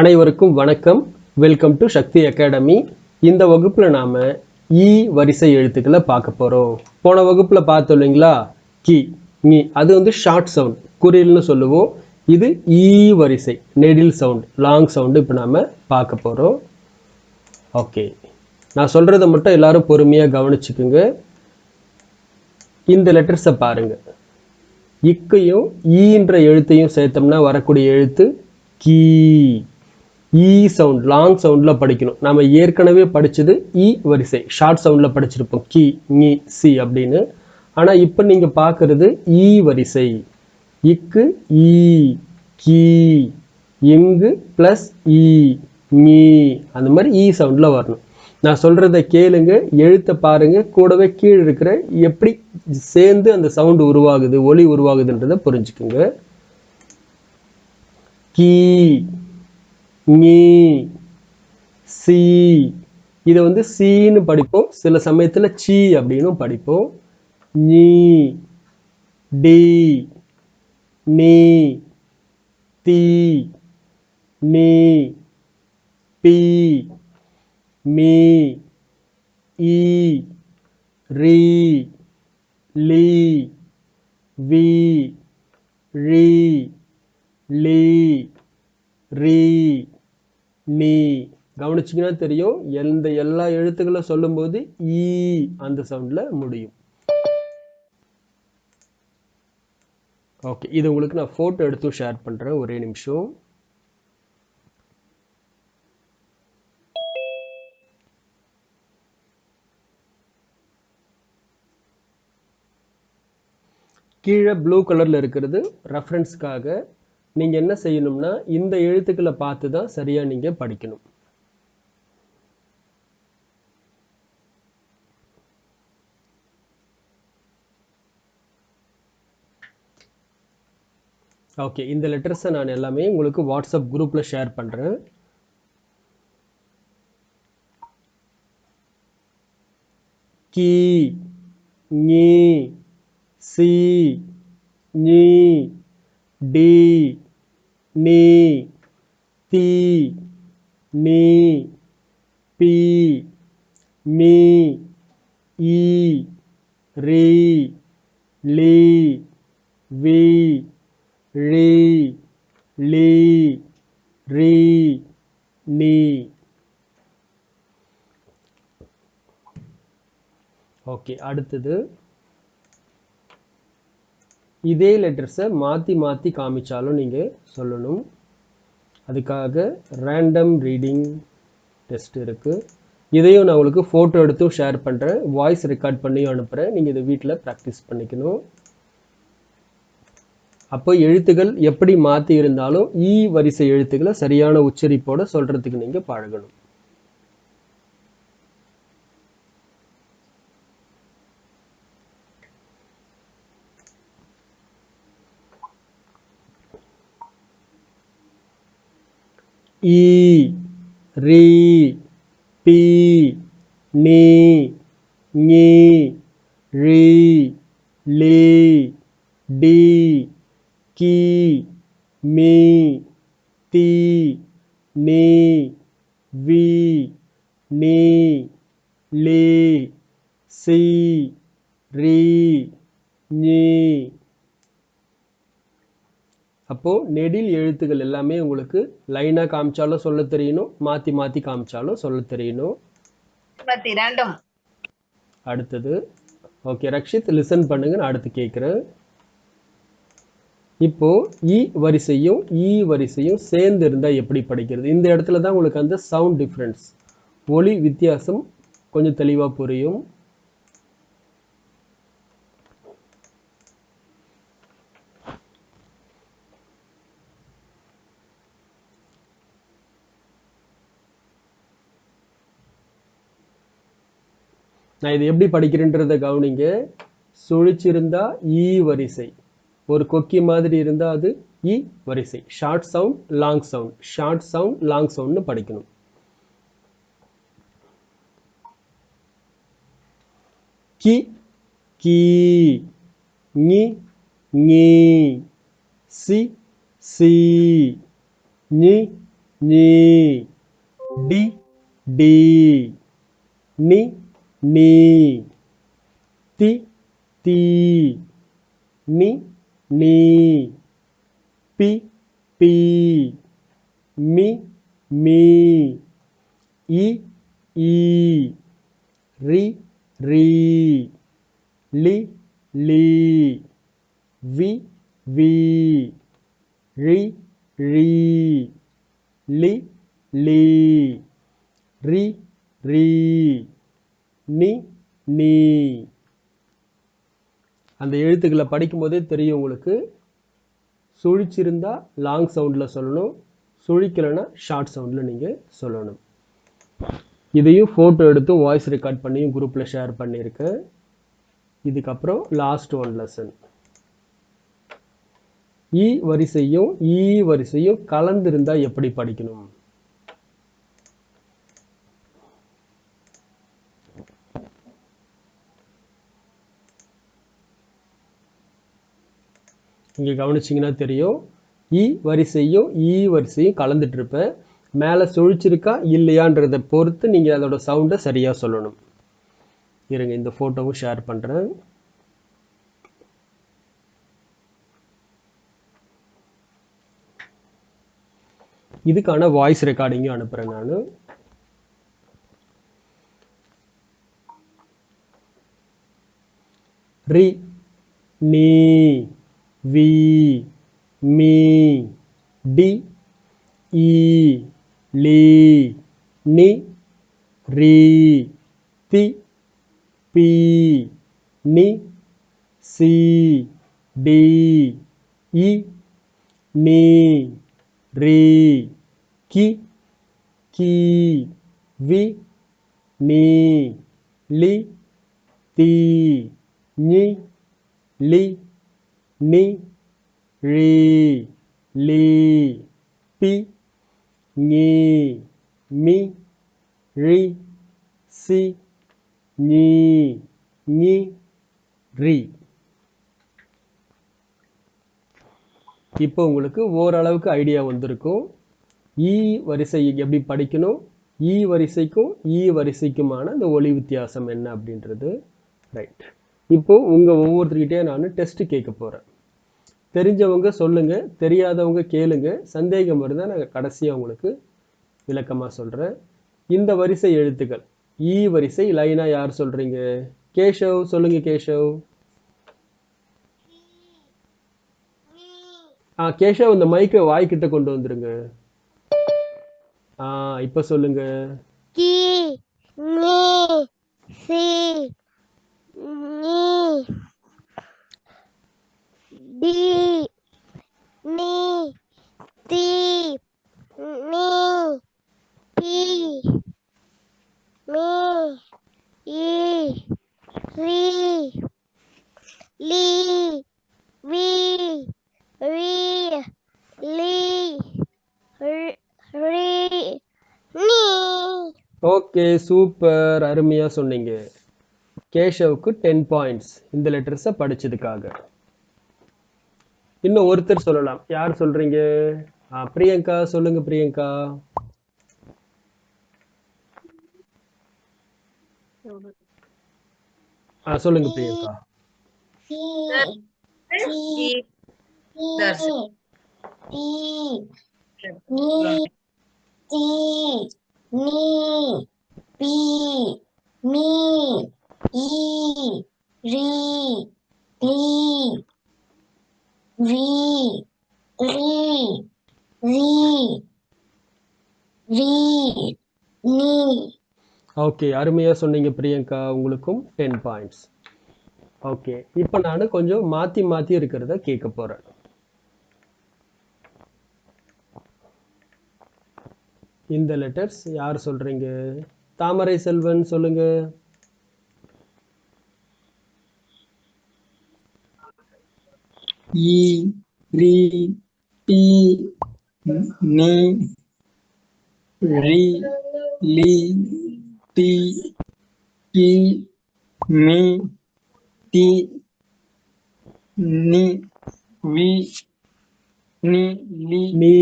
அனைவருக்கும் வணக்கம். Welcome to Sakthi academy இந்த வகுப்பில் நாம் ஈ e வரிசை எழுத்துக்களை பார்க்க போகிறோம் போன வகுப்பில் பார்த்தோம் இல்லைங்களா? கி நீ அது வந்து ஷார்ட் சவுண்ட் குறில்னு சொல்லுவோம். இது ஈ வரிசை நெடில் சவுண்ட் லாங் சவுண்டு இப்போ நாம் பார்க்க போகிறோம் ஓகே நான் சொல்கிறத மட்டும் எல்லாரும் பொறுமையாக கவனிச்சுக்குங்க. இந்த லெட்டர்ஸை பாருங்கள் இக்கையும் e ஈன்ற எழுத்தையும் சேர்த்தோம்னா வரக்கூடிய எழுத்து கீ. ஈ சவுண்ட் லாங் சவுண்டில் படிக்கணும். நம்ம ஏற்கனவே படித்தது இ e வரிசை. ஷார்ட் சவுண்டில் படிச்சிருப்போம். கி நீ சி அப்படின்னு. ஆனால் இப்போ நீங்கள் பார்க்குறது ஈ e வரிசை. இக்கு e, ஈ கீ இங்கு ப்ளஸ் ஈ நீ அந்த மாதிரி ஈ சவுண்டில் வரணும். நான் சொல்கிறத கேளுங்க எழுத்தை பாருங்க. கூடவே கீழே இருக்கிற எப்படி சேர்ந்து அந்த சவுண்டு உருவாகுது ஒலி உருவாகுதுன்றதை புரிஞ்சுக்குங்க. கீ ஞீ சி. இதை வந்து சீன்னு படிப்போம். சில சமயத்தில் சி அப்படின்னும் படிப்போம். நீ டி. நீ தி. நீ பி. மீ. ஈ. ரீ. லீ. வி. ரி. லீ. ரீ. நீ. கவனிச்சிங்கன்னா தெரியும். எந்த எல்லா எழுத்துக்களை சொல்லும்போது ஈ அந்த சவுண்டில் முடியும். ஓகே இது உங்களுக்கு நான் ஃபோட்டோ எடுத்து ஷேர் பண்ணுறேன் ஒரே நிமிஷம். கீழே ப்ளூ கலரில் இருக்கிறது. ரெஃபரன்ஸ்க்காக நீங்கள் என்ன செய்யணும்னா இந்த எழுத்துக்களை பார்த்து தான் சரியாக நீங்கள் படிக்கணும். ஓகே இந்த லெட்டர்ஸை நான் எல்லாமே உங்களுக்கு வாட்ஸ்அப் குரூப்பில் ஷேர் பண்ணுறேன் கி நீ சி நீ டி நீ தீ நீ பி மீ ஈ ரீ லீ வி ழீ லீ ரீ நீ. ஓகே அடுத்தது இதே லெட்டர்ஸை மாற்றி மாற்றி காமிச்சாலும் நீங்கள் சொல்லணும். அதுக்காக ரேண்டம் ரீடிங் டெஸ்ட் இருக்குது இதையும் நான் உங்களுக்கு ஃபோட்டோ எடுத்தும் ஷேர் பண்ணுறேன் வாய்ஸ் ரெக்கார்ட் பண்ணியும் அனுப்புகிறேன் நீங்கள் இதை வீட்டில் ப்ராக்டிஸ் பண்ணிக்கணும். அப்போ எழுத்துக்கள் எப்படி மாற்றி இருந்தாலும் ஈ வரிசை எழுத்துக்களை சரியான உச்சரிப்போடு சொல்கிறதுக்கு நீங்கள் பழகணும். ஈ ரீ பி நீ நீ ரி லீ டி கி மீ தி நீ வி நீ லீ சி ரி நீ அப்போ நெடில் எழுத்துக்கள் எல்லாமே உங்களுக்கு லைனா காமிச்சாலும் சொல்ல தெரியணும் மாத்தி மாத்தி காமிச்சாலும் சொல்ல தெரியணும் அடுத்தது. ஓகே ரக்ஷித் லிசன் பண்ணுங்க நான் அடுத்து கேட்குறேன். இப்போ இ வரிசையும் ஈ வரிசையும் சேர்ந்து இருந்தால் எப்படி படிக்கிறது? இந்த இடத்துல தான் உங்களுக்கு அந்த சவுண்ட் டிஃப்ரென்ஸ் ஒலி வித்தியாசம் கொஞ்சம் தெளிவாக புரியும். நான் இது எப்படி படிக்கிறேன்றதை கவனிங்க. சுழிச்சிருந்தா ஈ வரிசை. ஒரு கொக்கி மாதிரி இருந்தால் அது இ வரிசை. Short sound long sound short sound long சவுண்ட்னு படிக்கணும். கி கீ ஞி ஞி. சி சி. ஞி நீ டி டி. நி நீ தி தி நி நீ பி பி மி மீ இ ஈ ரி ரீ லி லீ வி வி ரி ரீ லி லீ ரி ரீ நி நீ. அந்த எழுத்துக்களை படிக்கும்போதே தெரியும் உங்களுக்கு. சுழிச்சிருந்தா லாங் சவுண்டில் சொல்லணும். சுழிக்கலைன்னா ஷார்ட் சவுண்டில் நீங்கள் சொல்லணும். இதையும் ஃபோட்டோ எடுத்து வாய்ஸ் ரெக்கார்ட் பண்ணியும் குரூப்பில் ஷேர் பண்ணியிருக்கேன் இதுக்கப்புறம் லாஸ்ட் ஒன் லெசன் இ வரிசையும் இ வரிசையும் கலந்திருந்தால் எப்படி படிக்கணும்? இங்கே கவனிச்சிங்கன்னா தெரியும். இ வரிசையும் இ வரிசையும் கலந்துட்டு இருப்பேன் மேலே சுழிச்சிருக்கா இல்லையான்றதை பொறுத்து நீங்கள் அதோட சவுண்டை சரியாக சொல்லணும். இருங்க இந்த ஃபோட்டோவும் ஷேர் பண்ணுறேன் இதுக்கான வாய்ஸ் ரெக்கார்டிங்கும் அனுப்புகிறேன் நான். ரி நீ. V me di e li ni ri ti pi ni si di ni ri ki ki vi ni li ti ni li நி ரி லி பி நீ மி ரி சி நீ நி ரி இப்போ உங்களுக்கு ஓரளவுக்கு ஐடியா வந்திருக்கும். ஈ வரிசை எப்படி படிக்கணும்? ஈ வரிசைக்கும் ஈ வரிசைக்குமான இந்த ஒளி வித்தியாசம் என்ன அப்படின்றது? ரைட் இப்போ உங்கள் ஒவ்வொருத்தர்கிட்டே நான் டெஸ்ட் கேட்க போகிறேன் தெரிஞ்சவங்க சொல்லுங்க தெரியாதவங்க கேளுங்க. சந்தேகம் இருந்தால் நாங்கள் கடைசியாக உங்களுக்கு விளக்கமாக சொல்கிறேன் இந்த வரிசை எழுத்துக்கள். ஈ வரிசை லைனா யார் சொல்றீங்க? கேஷவ் சொல்லுங்க கேஷவ். ஆ கேஷவ் இந்த மைக்கை வாய்க்கிட்ட கொண்டு வந்துருங்க. ஆ இப்போ சொல்லுங்க. கி நீ சி நீ. டி நீ தி நீ பி மீ இ ரீ லீ வி ரீ லி ரி- ரி நீ. Okay super. அருமையாக சொன்னீங்க. கேஷவுக்கு டென் பாயிண்ட்ஸ் இந்த லெட்டர்ஸை படிச்சதுக்காக. இன்னும் ஒருத்தர் சொல்லலாம். யார் சொல்றீங்க? பிரியங்கா சொல்லுங்க பிரியங்கா. சொல்லுங்க பிரியங்கா. ஆ சொல்லுங்க பிரியங்கா ஈ- தர்ஷன். ஓகே அருமையா சொன்னீங்க பிரியங்கா உங்களுக்கும் டென் பாயிண்ட்ஸ் ஓகே இப்போ நான் கொஞ்சம் மாத்தி மாத்தி இருக்கிறத கேட்க போறேன். இந்த லெட்டர்ஸ் யார் சொல்றீங்க? தாமரை செல்வன் சொல்லுங்க. ஈ ரி பி நி ரி லி டி கி மி டி நி வி நி லி நீ.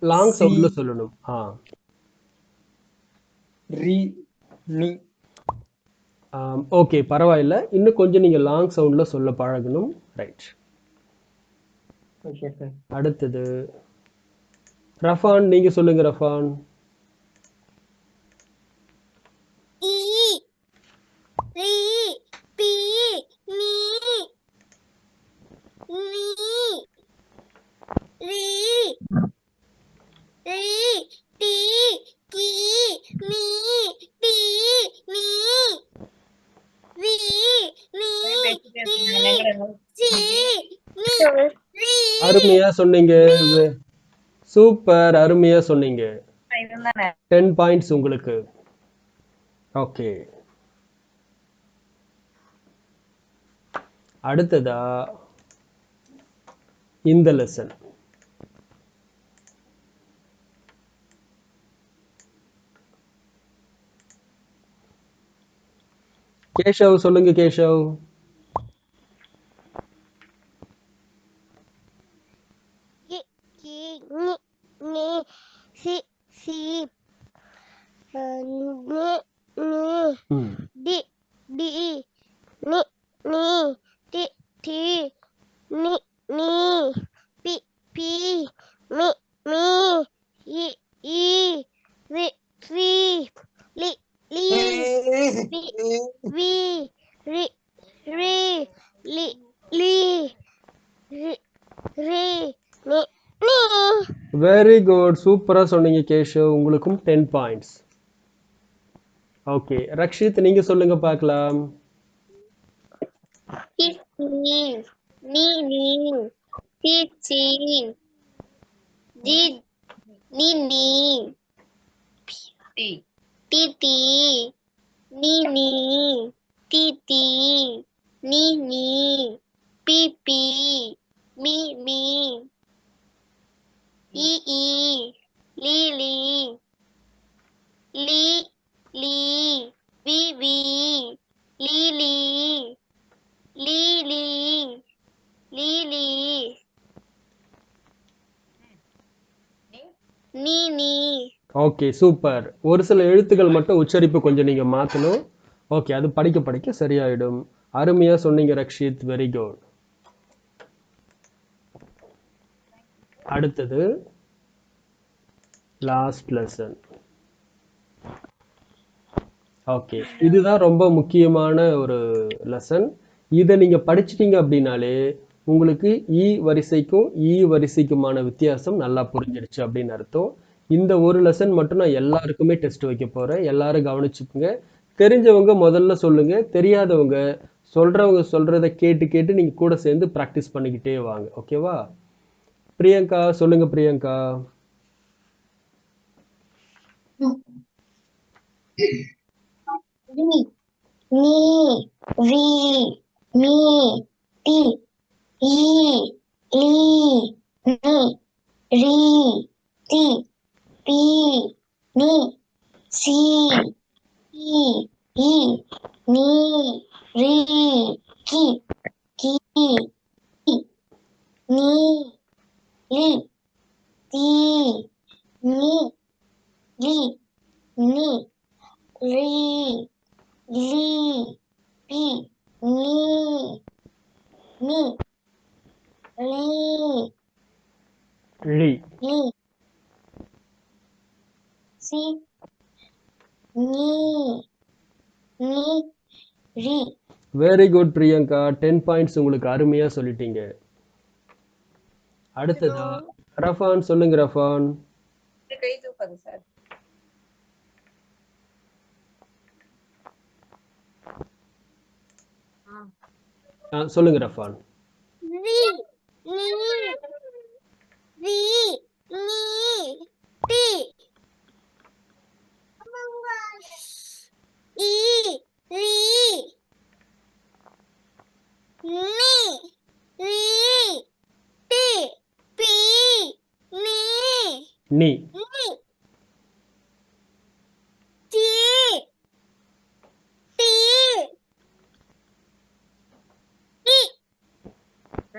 லாங் சவுண்ட்ல சொல்லணும். ஆ. ரி நி. ஓகே பரவாயில்ல. இன்னும் கொஞ்சம் நீங்க லாங் சவுண்ட்ல சொல்ல பழகணும். ரைட். ஓகே சார் அடுத்தது. ரஃபான் நீங்க சொல்லுங்க ரஃபான் ஈ ரி பி நீ நீ ரி ரி டி கி மீ பி நீ ரி நீ டி சி நீ ரி அருமையா சொன்னீங்க? சூப்பர் அருமையா சொன்னீங்க. டென் பாயிண்ட்ஸ் உங்களுக்கு. ஓகே அடுத்ததா இந்த லெசன் கேஷவ் சொல்லுங்க கேஷவ் கி கி நி நி சி சி அஹ், நி நி ம் டி டி நி நி டி டி நி நி பி பி மி மி இ இ ரி ரி லி லி வி வி ரி ரி லி லி ரி ரி நி நி வெரி குட் சூப்பரா சொன்னீங்க கேஷவ் உங்களுக்கும் டென் பாயிண்ட்ஸ் ஓகே ரக்ஷித் நீங்க சொல்லுங்க பார்க்கலாம். டி டி நீ நீ டி சி டி நீ நீ டி டி நீ லி வி வி லி லி நீ நீ. Okay super. ஒரு சில எழுத்துக்கள் மட்டும் உச்சரிப்பு கொஞ்சம் நீங்கள் மாற்றணும் ஓகே அது படிக்க படிக்க சரியாயிடும். அருமையாக சொன்னீங்க ரக்ஷித். வெரி குட் அடுத்தது லாஸ்ட் லெசன் ஓகே இதுதான் ரொம்ப முக்கியமான ஒரு லெசன் இதை நீங்க படிச்சிட்டீங்க அப்படின்னாலே உங்களுக்கு இ வரிசைக்கும் இ வரிசைக்குமான வித்தியாசம் நல்லா புரிஞ்சிடுச்சு அப்படின்னு அர்த்தம். இந்த ஒரு லெசன் மட்டும் நான் எல்லாருக்குமே டெஸ்ட் வைக்க போறேன். எல்லாரும் கவனிச்சுக்குங்க. தெரிஞ்சவங்க முதல்ல சொல்லுங்க. தெரியாதவங்க சொல்றவங்க சொல்றதை கேட்டு கேட்டு நீங்க கூட சேர்ந்து ப்ராக்டிஸ் பண்ணிக்கிட்டே வாங்க. ஓகேவா பிரியங்கா சொல்லுங்க பிரியங்கா. நீ நீ ரி மீ டி ஈ லீ நீ ரி டி பி நீ சி இ இ நீ ரி கி கி நீ லி தி நீ லி நீ ரி லி பி நீ நீ லி ழி லி சி நீ நீ ரி very good Priyanka. Ten points உங்களுக்கு அருமையா சொல்லிட்டீங்க. அடுத்ததா ரஃபான் சொல்லுங்க ரஃபான். கை தூக்காது சார். சொல்லுங்க ரஃபான்.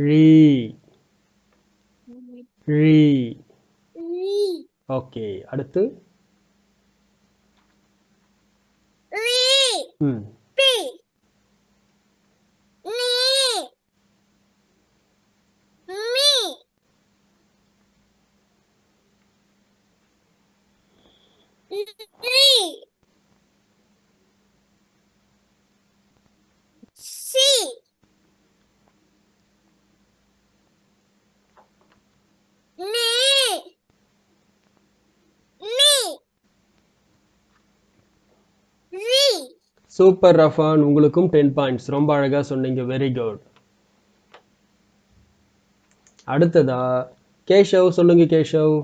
ரீ ரீ ரி ஓகே அடுத்து ரி ம் பி நீ மீ ரி சி நீ நீ ரி சூப்பர் ரஃபான் உங்களுக்கும் டென் பாயிண்ட்ஸ் ரொம்ப அழகாக சொன்னீங்க. வெரி குட் அடுத்ததா கேஷவ் சொல்லுங்க கேஷவ்.